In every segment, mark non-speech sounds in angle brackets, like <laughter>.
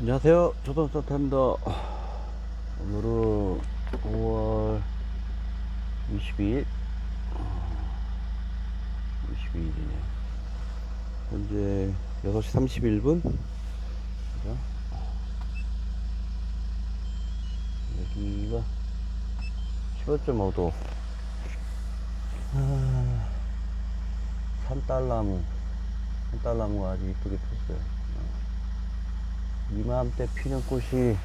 안녕하세요. 조선스타입니다. 오늘은 5월 22일, 22일이네. 현재 6시 31분. 그죠? 여기가 15.5도. 아, 산딸나무. 산딸나무가 아주 이쁘게 폈어요. 이맘때 피는 꽃이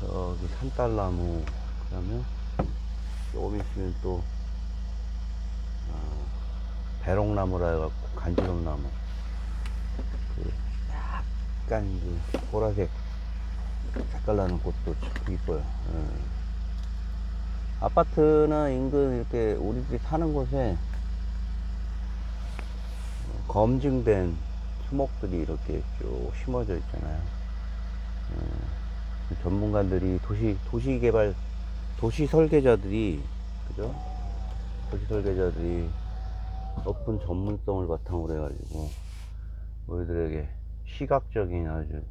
저기 산딸나무 그다음에 조금 있으면 또 어, 배롱나무라 해갖고 간지럼나무 그 약간 그 보라색 색깔 나는 꽃도 참 이뻐요 예. 아파트나 인근 이렇게 우리들이 사는 곳에 검증된 수목들이 이렇게 쭉 심어져 있잖아요. 어, 전문가들이 도시 도시 개발 도시 설계자들이 그죠? 도시 설계자들이 높은 전문성을 바탕으로 해가지고 우리들에게 시각적인 아주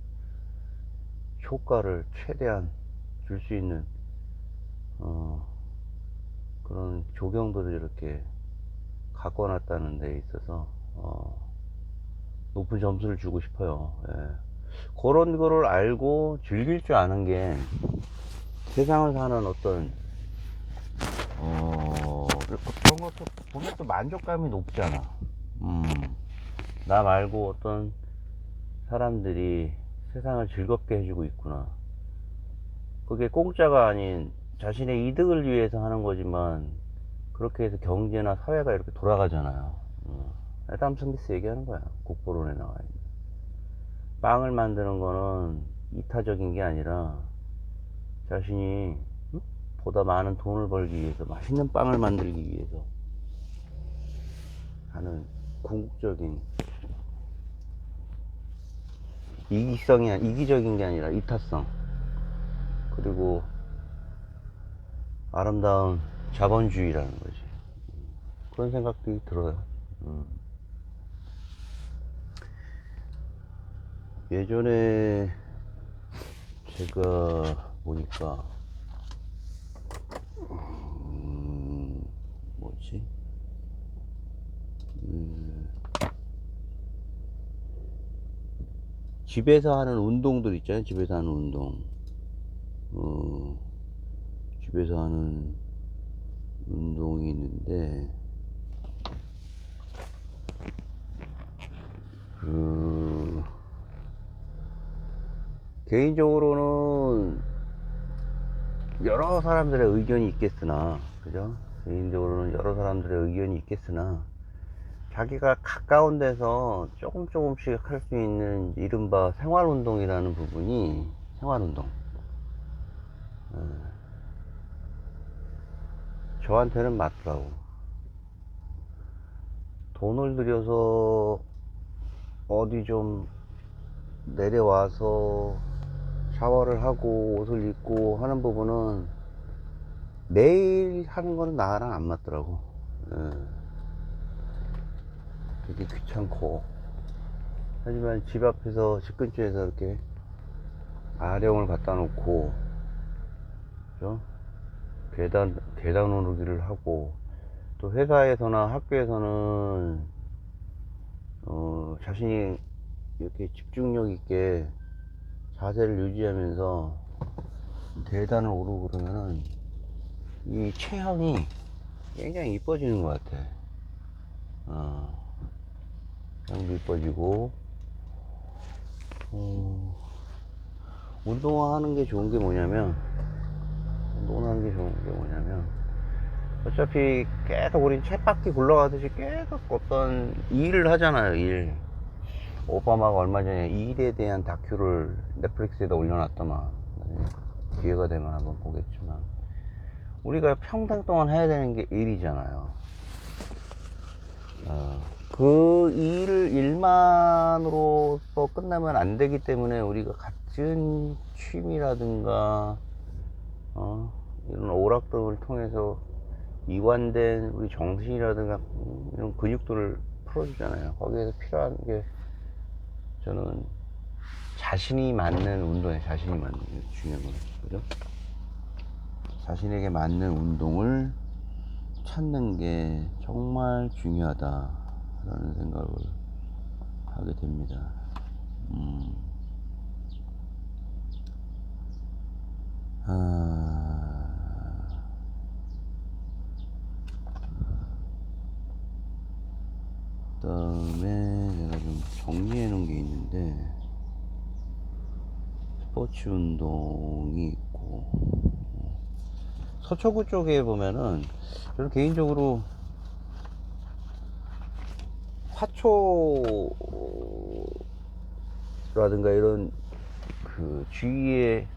효과를 최대한 줄 수 있는 어, 그런 조경들을 이렇게 갖고 놨다는 데 있어서 어, 높은 점수를 주고 싶어요. 예. 그런 거를 알고 즐길 줄 아는 게 세상을 사는 어떤 어 그런 것도 보면 또 만족감이 높잖아. 음. 나 말고 어떤 사람들이 세상을 즐겁게 해주고 있구나. 그게 공짜가 아닌 자신의 이득을 위해서 하는 거지만 그렇게 해서 경제나 사회가 이렇게 돌아가잖아요. 어. 애담 스미스 얘기하는 거야. 국보론에 나와 있는. 빵을 만드는 거는 이타적인 게 아니라 자신이 응? 보다 많은 돈을 벌기 위해서 맛있는 빵을 만들기 위해서 하는 궁극적인 이기성이 아니- 이기적인 게 아니라 이타성 그리고 아름다운 자본주의라는 거지 그런 생각들이 들어요. 음. 예전에 제가 보니까 음, 뭐지? 음, 집에서 하는 운동들 있잖아요. 집에서 하는 운동. 어, 집에서 하는 운동이 있는데 그 개인적으로는 여러 사람들의 의견이 있겠으나 그죠? 개인적으로는 여러 사람들의 의견이 있겠으나 자기가 가까운 데서 조금 조금씩 할 수 있는 이른바 생활운동이라는 부분이 생활운동. 어, 저한테는 맞더라고. 돈을 들여서 어디 좀 내려와서 샤워를 하고 옷을 입고 하는 부분은 매일 하는 거는 나랑 안 맞더라고. 예. 되게 귀찮고. 하지만 집 앞에서 집 근처에서 이렇게 아령을 갖다 놓고, 그죠? 계단, 계단 오르기를 하고, 또 회사에서나 학교에서는, 어, 자신이 이렇게 집중력 있게 자세를 유지하면서 계단을 오르고 그러면은 이 체형이 굉장히 이뻐지는 것 같아. 어, 체형도 이뻐지고, 어, 운동하는 게 좋은 게 뭐냐면, 운동하는 게 좋은 게 뭐냐면, 어차피 계속 우린 쳇바퀴 굴러가듯이 계속 어떤 일을 하잖아요, 일. 오바마가 얼마 전에 일에 대한 다큐를 넷플릭스에다 올려놨더만 기회가 되면 한번 보겠지만 우리가 평생 동안 해야 되는 게 일이잖아요. 어, 그 일을 일만으로서 끝나면 안 되기 때문에 우리가 갖은 취미라든가 어, 이런 오락들을 통해서 이완된 우리 정신이라든가 이런 근육들을 풀어주잖아요. 거기에서 필요한 게 저는 자신이 맞는 운동에 자신이 맞는 게 중요한 거죠. 자신에게 맞는 운동을 찾는 게 정말 중요하다라는 생각을 하게 됩니다. 음. 아... 다음에 내가 좀 정리해 놓은 게 있는데 스포츠 운동이 있고 서초구 쪽에 보면은 저는 개인적으로 화초라든가 이런 그 주위의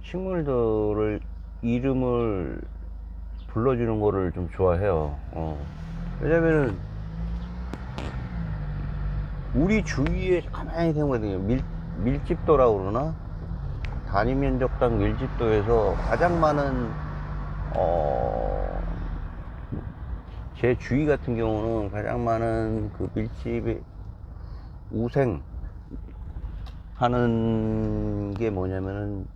식물들을 이름을 불러주는 거를 좀 좋아해요. 어. 왜냐면은 우리 주위에 가만히 생각해보면 밀, 밀집도라고 그러나? 단위 면적당 밀집도에서 가장 많은, 어, 제 주위 같은 경우는 가장 많은 그 밀집의 우생 하는 게 뭐냐면은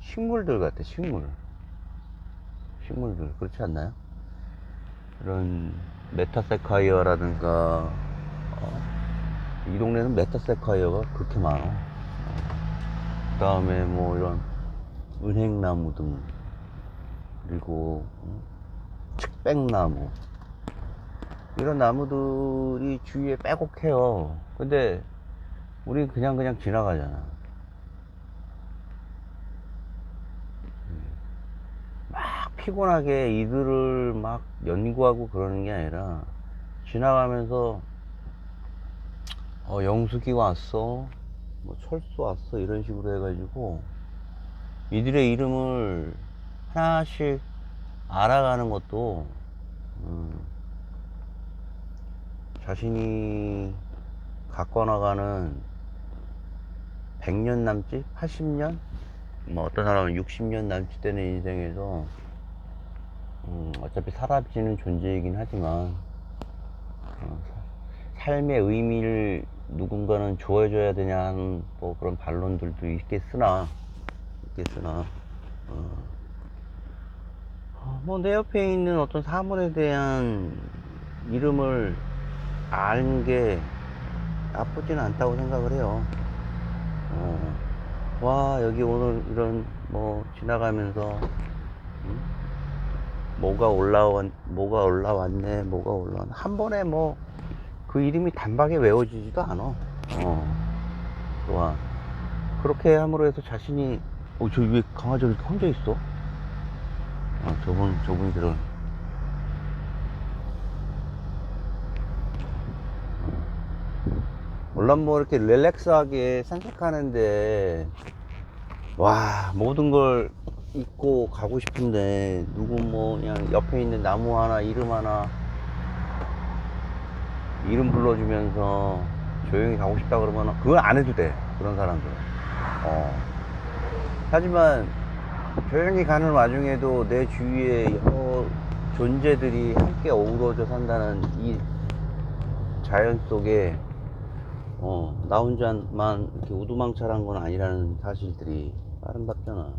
식물들 같아, 식물. 식물들. 그렇지 않나요? 이런 메타세카이어라든가, 어, 이 동네는 메타세카이어가 그렇게 많아. 그 다음에 뭐 이런 은행나무 등, 그리고 음, 측백나무. 이런 나무들이 주위에 빼곡해요. 근데 우리 그냥 그냥 지나가잖아. 막 피곤하게 이들을 막 연구하고 그러는 게 아니라 지나가면서 어, 영숙이 왔어. 뭐 철수 왔어. 이런 식으로 해가지고 이들의 이름을 하나씩 알아가는 것도 음, 자신이 갖고 나가는 100년 남짓? 80년? 뭐 어떤 사람은 60년 남짓 되는 인생에서 음, 어차피 사라지는 존재이긴 하지만 어, 사- 삶의 의미를 누군가는 주어줘야 되냐 하는 뭐 그런 반론들도 있겠으나 있겠으나 어, 뭐내 옆에 있는 어떤 사물에 대한 이름을 아는 게 나쁘진 않다고 생각을 해요. 어, 와 여기 오늘 이런 뭐 지나가면서 음? 뭐가 올라왔 뭐가 올라왔네 뭐가 올라왔네 한 번에 뭐 그 이름이 단박에 외워지지도 않아. 어, 또한 그렇게 함으로 해서 자신이 어 저 위에 강아지가 이렇게 혼자 있어? 아 저분 저분이 들어. 물론 뭐 이렇게 릴렉스하게 산책하는데 와 모든 걸 잊고 가고 싶은데 누구 뭐 그냥 옆에 있는 나무 하나 이름 하나 이름 불러주면서 조용히 가고 싶다 그러면 그건 안 해도 돼 그런 사람들 어 하지만 조용히 가는 와중에도 내 주위에 여러 존재들이 함께 어우러져 산다는 이 자연 속에 어, 나 혼자만 이렇게 우두망찰한 건 아니라는 사실들이 아름답잖아.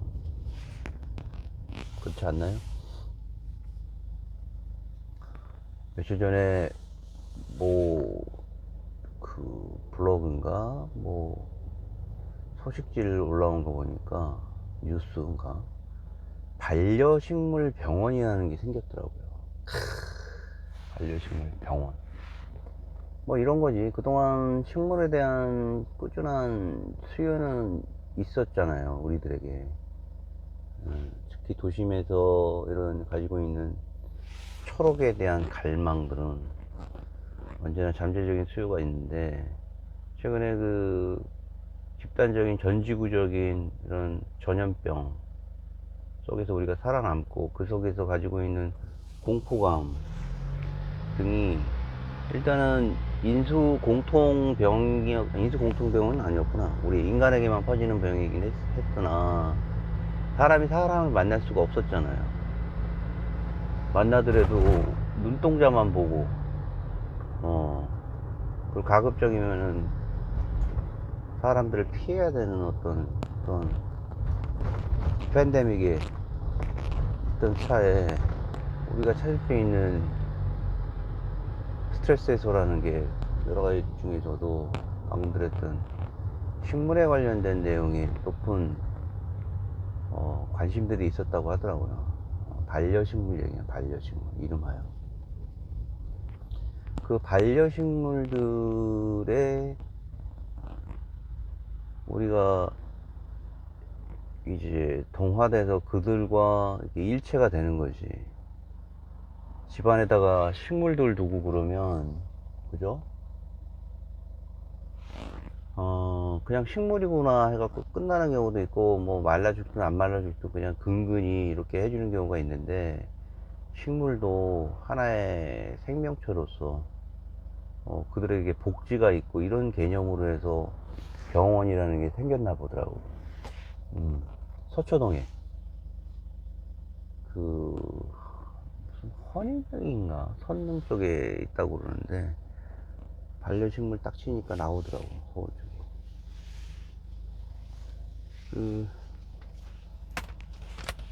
그렇지 않나요? 며칠 전에 뭐 그 블로그인가 뭐 소식지를 올라온 거 보니까 뉴스인가 반려식물 병원이라는 게 생겼더라고요. 크, 반려식물 병원. 뭐 이런 거지. 그동안 식물에 대한 꾸준한 수요는 있었잖아요. 우리들에게. 음, 특히 도심에서 이런 가지고 있는 초록에 대한 갈망들은 언제나 잠재적인 수요가 있는데, 최근에 그 집단적인 전지구적인 이런 전염병 속에서 우리가 살아남고 그 속에서 가지고 있는 공포감 등이 일단은 인수 공통병이 인수 공통병은 아니었구나. 우리 인간에게만 퍼지는 병이긴 했, 했으나 사람이 사람을 만날 수가 없었잖아요. 만나더라도 눈동자만 보고 어 그리고 가급적이면은 사람들을 피해야 되는 어떤 어떤 팬데믹의 어떤 차에 우리가 찾을 수 있는 스트레스 해소라는 게 여러 가지 중에서도 방금 들었던 식물에 관련된 내용이 높은 어, 관심들이 있었다고 하더라고요. 어, 반려식물 얘기야, 반려식물. 이름하여. 그 반려식물들의 우리가 이제 동화돼서 그들과 일체가 되는 거지. 집안에다가 식물들 두고 그러면, 그죠? 어, 그냥 식물이구나 해갖고 끝나는 경우도 있고, 뭐 말라 죽든 안 말라 죽든 그냥 근근히 이렇게 해주는 경우가 있는데, 식물도 하나의 생명체로서, 어, 그들에게 복지가 있고, 이런 개념으로 해서 병원이라는 게 생겼나 보더라고. 음, 서초동에. 그, 무슨 허니병인가? 선릉 쪽에 있다고 그러는데, 반려식물 딱 치니까 나오더라고, 서울. 그,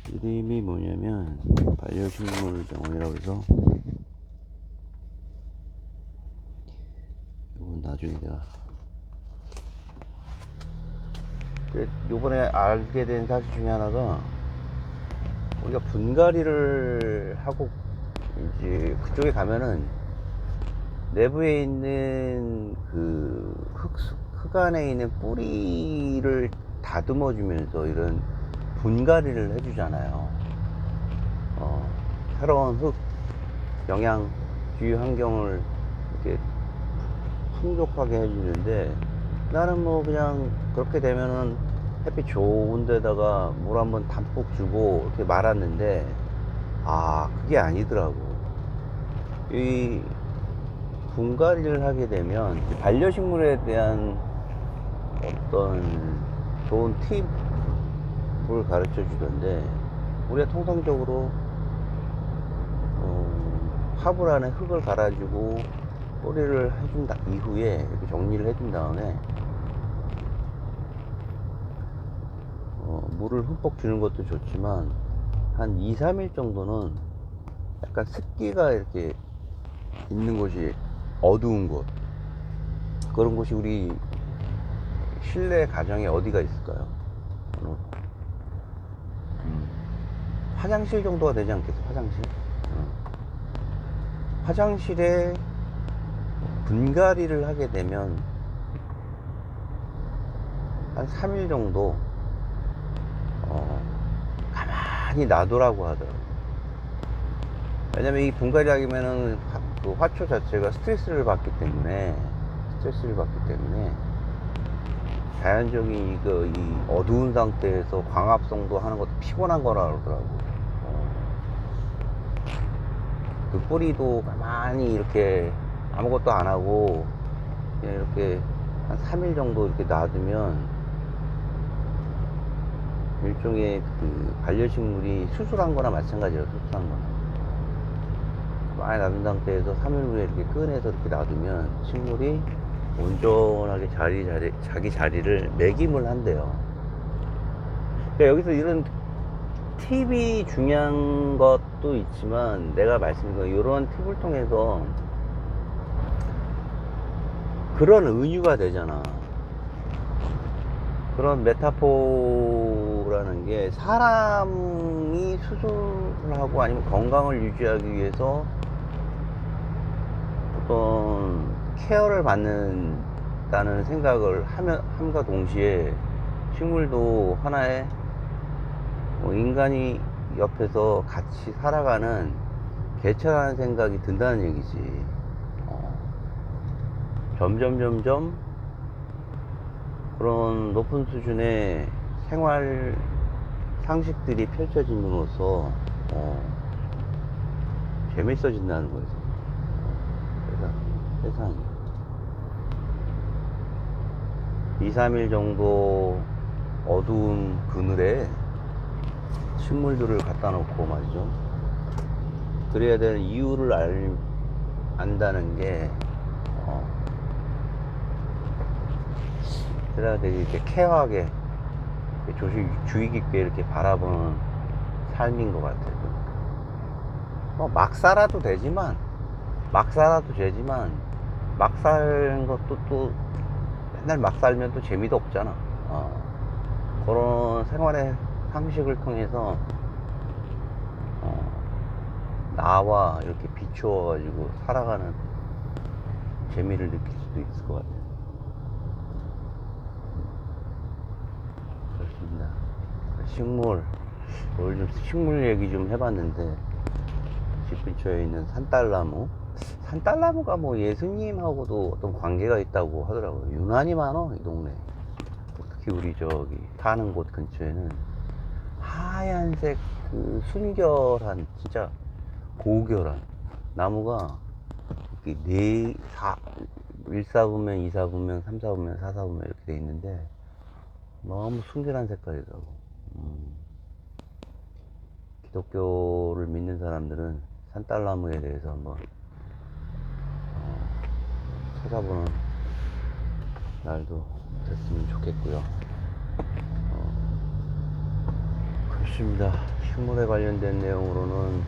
이름이 뭐냐면, 반려식물 병원이라고 해서, 나중에 내가. 그 요번에 알게 된 사실 중에 하나가, 우리가 분갈이를 하고, 이제 그쪽에 가면은, 내부에 있는 그 흙, 흙 안에 있는 뿌리를 다듬어 주면서 이런 분갈이를 해주잖아요. 어, 새로운 흙, 영양, 주위 환경을 이렇게 풍족하게 해주는데 나는 뭐 그냥 그렇게 되면은 햇빛 좋은 데다가 물 한 번 담뿍 주고 이렇게 말았는데 아, 그게 아니더라고. 이 분갈이를 하게 되면 이 반려식물에 대한 어떤 좋은 팁을 가르쳐 주던데 우리가 통상적으로 어, 화분 안에 흙을 갈아주고 뿌리를 해준 다 이후에 이렇게 정리를 해준 다음에 어, 물을 흠뻑 주는 것도 좋지만 한 2, 3일 정도는 약간 습기가 이렇게 있는 곳이 어두운 곳 그런 곳이 우리 실내 가정에 어디가 있을까요? 곳? 음, 화장실 정도가 되지 않겠어 화장실 어. 화장실에 분갈이를 하게 되면 한 3일 정도 어, 가만히 놔두라고 하더라고요 왜냐면 이 분갈이 하면은 그 화초 자체가 스트레스를 받기 때문에 스트레스를 받기 때문에 자연적인 이거 이 어두운 상태에서 광합성도 하는 것도 피곤한 거라 그러더라고. 어. 그 뿌리도 가만히 이렇게 아무것도 안 하고 그냥 이렇게 한 3일 정도 이렇게 놔두면 일종의 그 반려식물이 수술한 거나 마찬가지예요. 수술한 거나. 많이 놔둔 상태에서 3일 후에 이렇게 꺼내서 이렇게 놔두면 식물이 온전하게 자리, 자리, 자기 자리를 매김을 한대요. 그러니까 여기서 이런 팁이 중요한 것도 있지만 내가 말씀드린 건 이런 팁을 통해서 그런 은유가 되잖아. 그런 메타포라는 게 사람이 수술을 하고 아니면 건강을 유지하기 위해서 어떤 케어를 받는다는 생각을 하면, 함과 동시에 식물도 하나의 뭐 인간이 옆에서 같이 살아가는 개체라는 생각이 든다는 얘기지. 어. 점점, 점점 그런 높은 수준의 생활 상식들이 펼쳐짐으로써 어, 재밌어진다는 거죠. 세상이 2, 3일 정도 어두운 그늘에 식물들을 갖다 놓고 말이죠. 그래야 되는 이유를 알, 안다는 게 되게 이렇게 케어하게 조심 주의 깊게 이렇게 바라보는 삶인 것 같아요. 뭐막 살아도 되지만 막 살아도 되지만 막 사는 것도 또 맨날 막 살면 또 재미도 없잖아. 어. 그런 생활의 상식을 통해서 어, 나와 이렇게 비추어가지고 살아가는 재미를 느낄 수도 있을 것 같아요. 그렇습니다. 식물, 오늘 좀 식물 얘기 좀 해봤는데, 집 근처에 있는 산딸나무. 산딸나무가 뭐 예수님하고도 어떤 관계가 있다고 하더라고요. 유난히 많어, 이 동네. 특히 우리 저기 사는 곳 근처에는 하얀색 그 순결한, 진짜 고결한 나무가 이렇게 네, 사, 1사분면, 2사분면, 3사분면, 4사분면 이렇게 돼 있는데 너무 순결한 색깔이더라고. 음. 기독교를 믿는 사람들은 산딸나무에 대해서 한번 어, 찾아보는 날도 됐으면 좋겠고요. 어, 그렇습니다. 식물에 관련된 내용으로는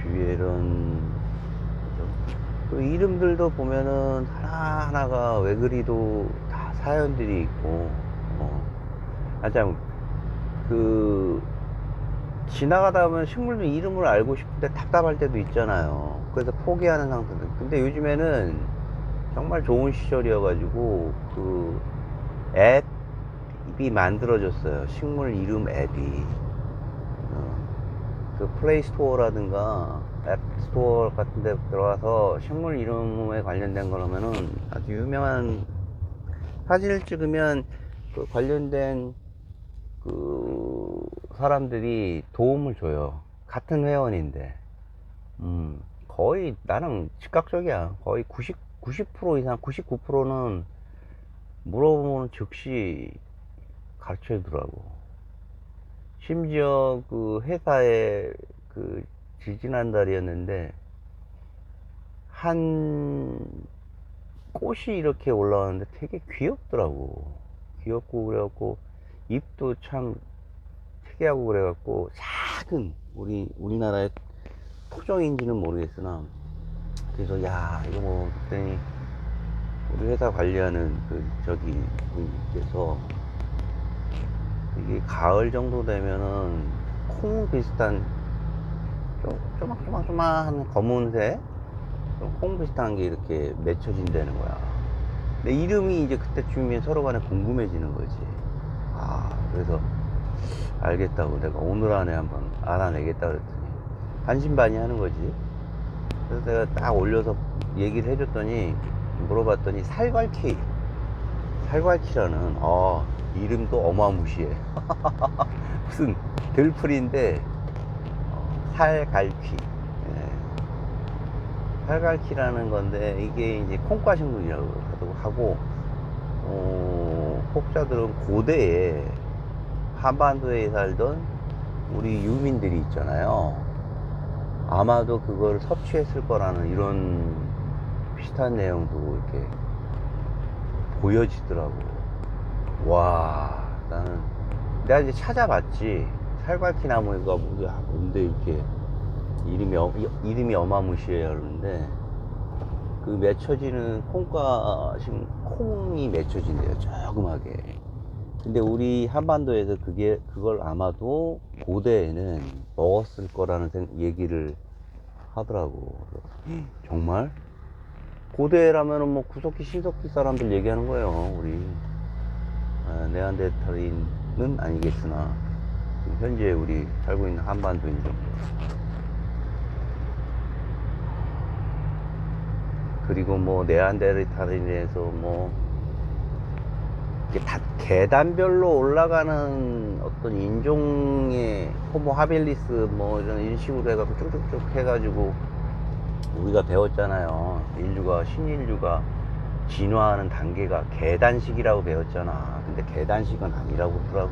주위에 이런? 그 이름들도 보면은 하나하나가 왜 그리도 다 사연들이 있고 어. 아참 그 지나가다 보면 식물들 이름을 알고 싶은데 답답할 때도 있잖아요 그래서 포기하는 상태들 근데 요즘에는 정말 좋은 시절이어가지고 그 앱이 만들어졌어요 식물 이름 앱이 어. 그 플레이 스토어라든가 앱 스토어 같은 데 들어가서 식물 이름에 관련된 거라면은 아주 유명한 사진을 찍으면 그 관련된 그 사람들이 도움을 줘요. 같은 회원인데. 음, 거의 나랑 즉각적이야. 거의 90, 90% 이상, 99%는 물어보면 즉시 가르쳐 주더라고. 심지어 그 회사에 그 지지난달이었는데 한 꽃이 이렇게 올라왔는데 되게 귀엽더라고 귀엽고 그래갖고 잎도 참 특이하고 그래갖고 작은 우리 우리나라의 토종인지는 모르겠으나 그래서 야 이거 뭐 그랬더니 우리 회사 관리하는 그 저기 분께서 이게 가을 정도 되면은 콩 비슷한 좀 쪼막쪼막쪼막한 검은색 좀콩 비슷한 게 이렇게 맺혀진다는 거야. 근데 이름이 이제 그때쯤이면 서로 간에 궁금해지는 거지. 아 그래서 알겠다고 내가 오늘 안에 한번 알아내겠다 그랬더니 반신반의 하는 거지. 그래서 내가 딱 올려서 얘기를 해줬더니 물어봤더니 살괄키 살괄키라는 어 이름도 어마무시해. <laughs> 무슨 들풀인데 어, 살갈퀴. 예. 살갈퀴라는 건데 이게 이제 콩과 식물이라고 하도 하고 어, 혹자들은 고대에 한반도에 살던 우리 유민들이 있잖아요. 아마도 그걸 섭취했을 거라는 이런 비슷한 내용도 이렇게 보여지더라고. 와, 나는 내가 이제 찾아봤지. 살갈키 나무가 뭔데 이렇게 이름이 어, 이- 이름이 어마무시해요 그러는데 그 맺혀지는 콩과 지금 콩이 맺혀진대요 조그맣게. 근데 우리 한반도에서 그게 그걸 아마도 고대에는 먹었을 거라는 생- 얘기를 하더라고. 정말? 고대라면은 뭐 구석기 신석기 사람들 얘기하는 거예요 우리. 아, 네안데르탈인은 아니겠으나 현재 우리 살고 있는 한반도인 정도 그리고 뭐 네안데르탈인에서 뭐 이렇게 다 계단별로 올라가는 어떤 인종의 호모 하빌리스 뭐 이런 이런 식으로 해갖고 쭉쭉쭉 해가지고 우리가 배웠잖아요. 인류가 신인류가 진화하는 단계가 계단식이라고 배웠잖아. 근데 계단식은 아니라고 그러더라고.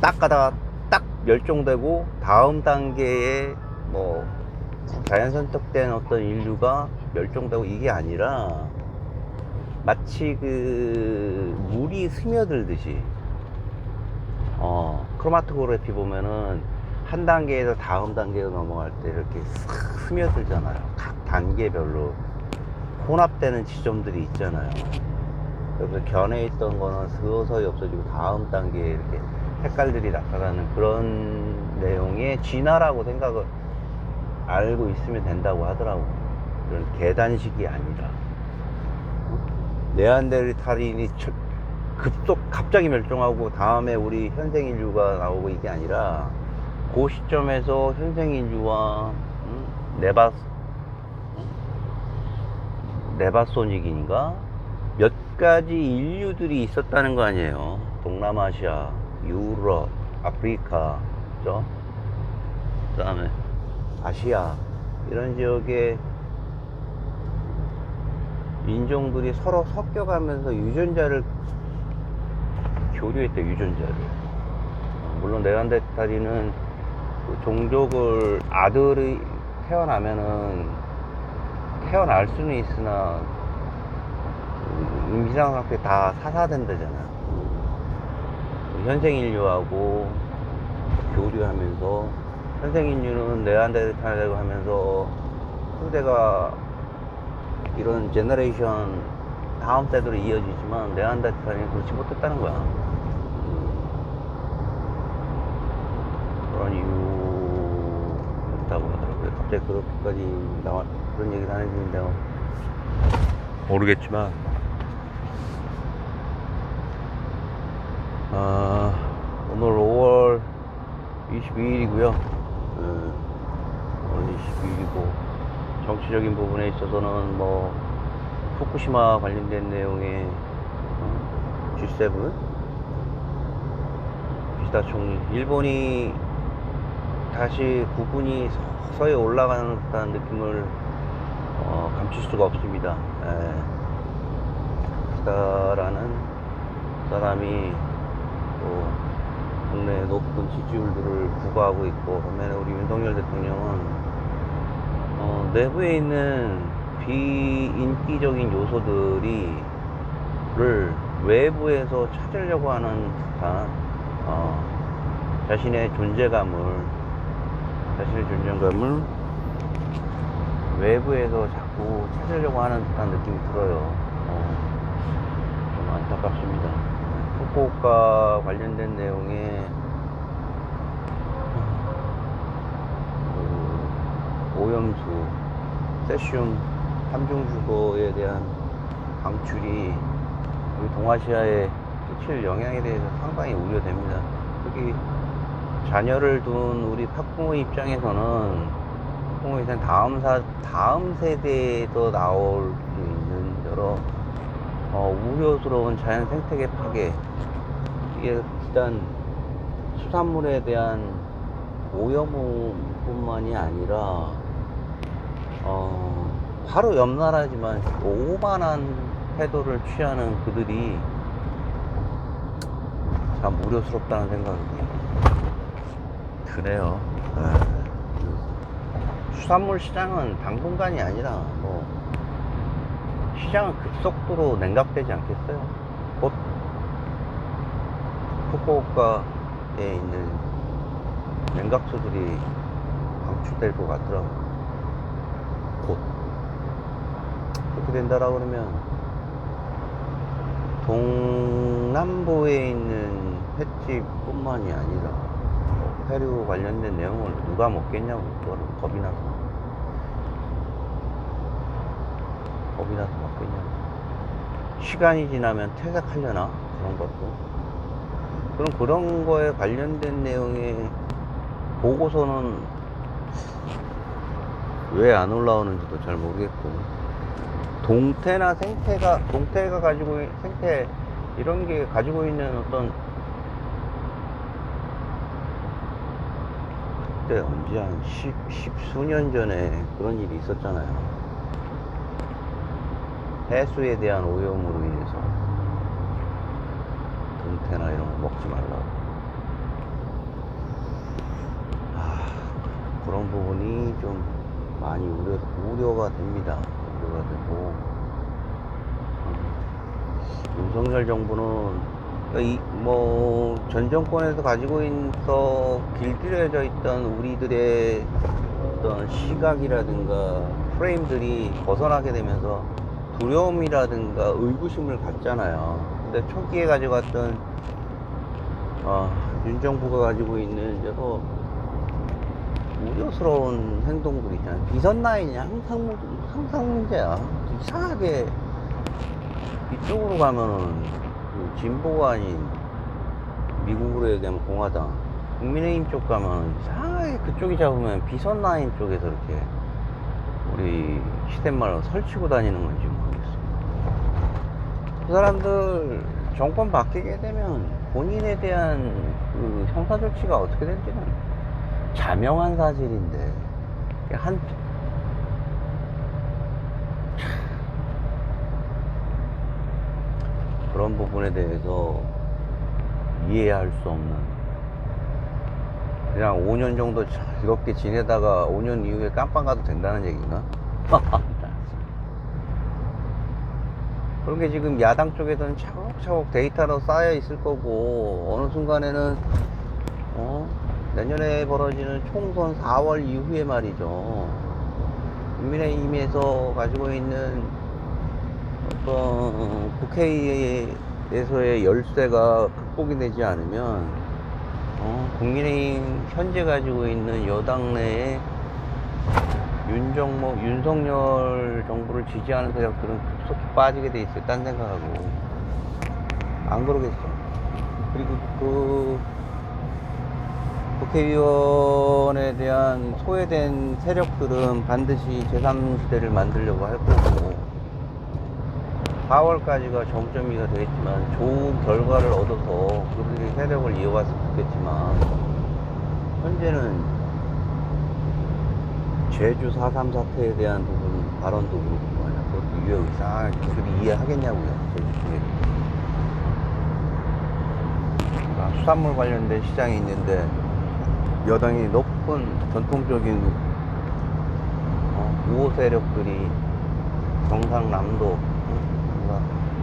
딱 가다가 딱 멸종되고 다음 단계에 뭐 자연 선택된 어떤 인류가 멸종되고 이게 아니라 마치 그 물이 스며들듯이 어 크로마토그래피 보면은 한 단계에서 다음 단계로 넘어갈 때 이렇게 싹 스며들잖아요. 각 단계별로 혼합되는 지점들이 있잖아요. 그래서 견해 있던 거는 서서히 없어지고 다음 단계에 이렇게 색깔들이 나타나는 그런 내용의 진화라고 생각을 알고 있으면 된다고 하더라고 그런 계단식이 아니라 네안데르탈인이 철- 급속 갑자기 멸종하고 다음에 우리 현생 인류가 나오고 이게 아니라 그 시점에서 현생 인류와 음, 네바 음? 네바소닉인가 몇 가지 인류들이 있었다는 거 아니에요. 동남아시아, 유럽, 아프리카, 그죠? 그다음에 아시아 이런 지역에 인종들이 서로 섞여가면서 유전자를 교류했대 유전자를. 어, 물론 네안데르탈인은 그 종족을 아들이 태어나면은 태어날 수는 있으나 임시상 상태 다 사사된다잖아. 현생 인류하고 교류하면서 현생 인류는 네안데르탈이라고 하면서 후대가 이런 제너레이션 다음 세대로 이어지지만 네안데르탈이 그렇지 못했다는 거야. 음. 그런 이유였다고 하더라고요. 갑자기 그렇게까지 나와 그런 얘기를 하는지 내가 모르겠지만 아, 오늘 5월 22일이고요. 오늘 22일이고 정치적인 부분에 있어서는 뭐 후쿠시마 관련된 내용의 어, G7 기시다 총리 일본이 다시 구분이 서서히 올라가는 듯한 느낌을 어, 감출 수가 없습니다. 예. 기시다라는 사람이 또 국내 높은 지지율들을 부과하고 있고 반면에 우리 윤석열 대통령은 어, 내부에 있는 비인기적인 요소들이 를 외부에서 찾으려고 하는 듯한 어, 자신의 존재감을 자신의 존재감을 외부에서 자꾸 찾으려고 하는 듯한 느낌이 들어요. 어, 좀 안타깝습니다. 후쿠오카 관련된 내용에 그 오염수, 세슘, 함중주거에 대한 방출이 우리 동아시아에 끼칠 영향에 대해서 상당히 우려됩니다. 특히 자녀를 둔 우리 팍부모 입장에서는 팍부모 입장 다음 사 다음 세대에도 나올 수 있는 여러 어, 우려스러운 자연 생태계 파괴 이게 일단 수산물에 대한 오염뿐만이 아니라 어, 바로 옆 나라지만 오만한 태도를 취하는 그들이 참 우려스럽다는 생각이 드네요. 예. 수산물 시장은 당분간이 아니라 뭐 시장은 급속도로 냉각되지 않겠어요? 곧 후쿠오카에 있는 냉각수들이 방출될 것 같더라고. 곧. 그렇게 된다라 그러면 동남부에 있는 횟집뿐만이 아니라 뭐 페루 관련된 내용을 누가 먹겠냐고 그거를 겁이 나서. 겁이 나서 먹겠냐고. 시간이 지나면 퇴색하려나? 그런 것도. 그럼 그런 거에 관련된 내용의 보고서는 왜 안 올라오는지도 잘 모르겠고 동태나 생태가 동태가 가지고 있- 생태 이런 게 가지고 있는 어떤 그때 언제 한 십, 십수년 전에 그런 일이 있었잖아요. 해수에 대한 오염으로 인해서 동태나 이런 거 먹지 말라고. 아, 그런 부분이 좀 많이 우려, 우려가 됩니다. 우려가 되고. 음. 윤석열 정부는 이, 뭐, 전 정권에서 가지고 있어 길들여져 있던 우리들의 어떤 시각이라든가 프레임들이 벗어나게 되면서 두려움이라든가 의구심을 갖잖아요. 근데 초기에 가져갔던, 아, 윤 정부가 가지고 있는 여러 우려스러운 행동들 있잖아요. 비선 라인이 항상, 문- 항상 문제야. 이상하게 이쪽으로 가면은 그 진보가 아닌 미국으로 얘기하면 공화당 국민의힘 쪽 가면 이상하게 그쪽이 잡으면 비선 라인 쪽에서 이렇게 우리 시대말로 설치고 다니는 건지 모르겠어요. 그 사람들 정권 바뀌게 되면 본인에 대한 그 형사 조치가 어떻게 될지는 자명한 사실인데 한 그런 부분에 대해서 이해할 수 없는 그냥 5년 정도 즐겁게 지내다가 5년 이후에 깜빵 가도 된다는 얘기인가? <laughs> 그런 게 지금 야당 쪽에서는 차곡차곡 데이터로 쌓여 있을 거고 어느 순간에는 어? 내년에 벌어지는 총선 4월 이후에 말이죠. 국민의힘에서 가지고 있는 어떤 국회에서의 열쇠가 극복이 되지 않으면 어, 국민의힘 현재 가지고 있는 여당 내에 윤정모, 윤석열 정부를 지지하는 세력들은 급속히 빠지게 돼 있어요. 딴 생각하고. 안 그러겠어. 그리고 그 국회의원에 대한 소외된 세력들은 반드시 제3시대를 만들려고 할 거고 4월까지가 정점이가 되겠지만 좋은 결과를 얻어서 그들이 세력을 이어갔으면 좋겠지만 현재는 제주 4.3 사태에 대한 부분 발언도 그렇고 말이야 그것도 유해 이상하게 그들이 이해하겠냐고요 제주 쪽에. 아, 수산물 관련된 시장이 있는데 여당이 높은 전통적인 어, 우호 세력들이 경상남도,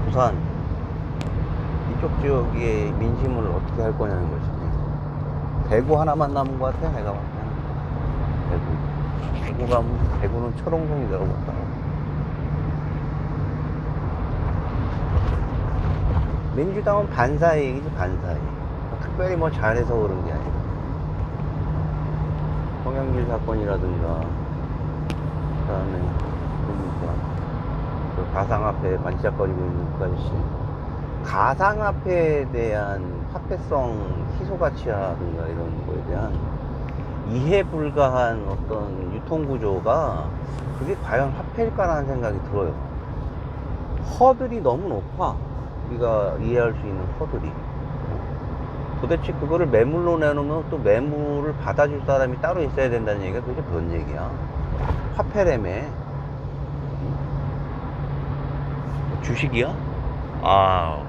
부산 이쪽 지역의 민심을 어떻게 할 거냐는 것이지. 대구 하나만 남은 것 같아, 내가 봤을 때는. 대구. 대구 가면, 대구는 철옹성이 들어갔다. 민주당은 반사의 얘기지, 반사의. 특별히 뭐 잘해서 그런 게 아니라. 성향길 사건이라든가 그 다음에 그러니까 그 가상화폐 반짝거리고 있는 그 아저씨 가상화폐에 대한 화폐성 희소 가치라든가 이런 거에 대한 이해 불가한 어떤 유통 구조가 그게 과연 화폐일까라는 생각이 들어요. 허들이 너무 높아. 우리가 이해할 수 있는 허들이. 도대체 그거를 매물로 내놓으면 또 매물을 받아줄 사람이 따로 있어야 된다는 얘기가 그게 뭔 얘기야? 화폐래매. 주식이야? 아.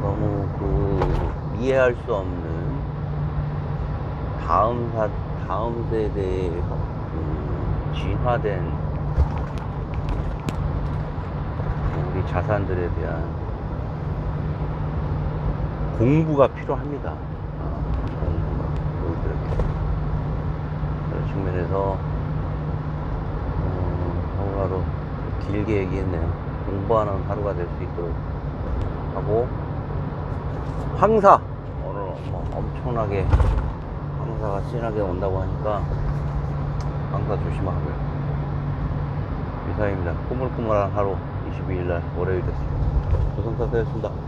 너무 그 이해할 수 없는 다음 사 다음 세대의 그 진화된 우리 자산들에 대한 공부가 필요합니다. 아, 공부가 그런 측면에서 어, 하루하루 길게 얘기했네요. 공부하는 하루가 될 수 있도록 하고 황사 오늘 뭐 엄청나게 황사가 진하게 온다고 하니까 황사 조심하고요. 이상입니다. 꾸물꾸물한 하루 22일날 월요일 됐습니다. 조성사되었습니다.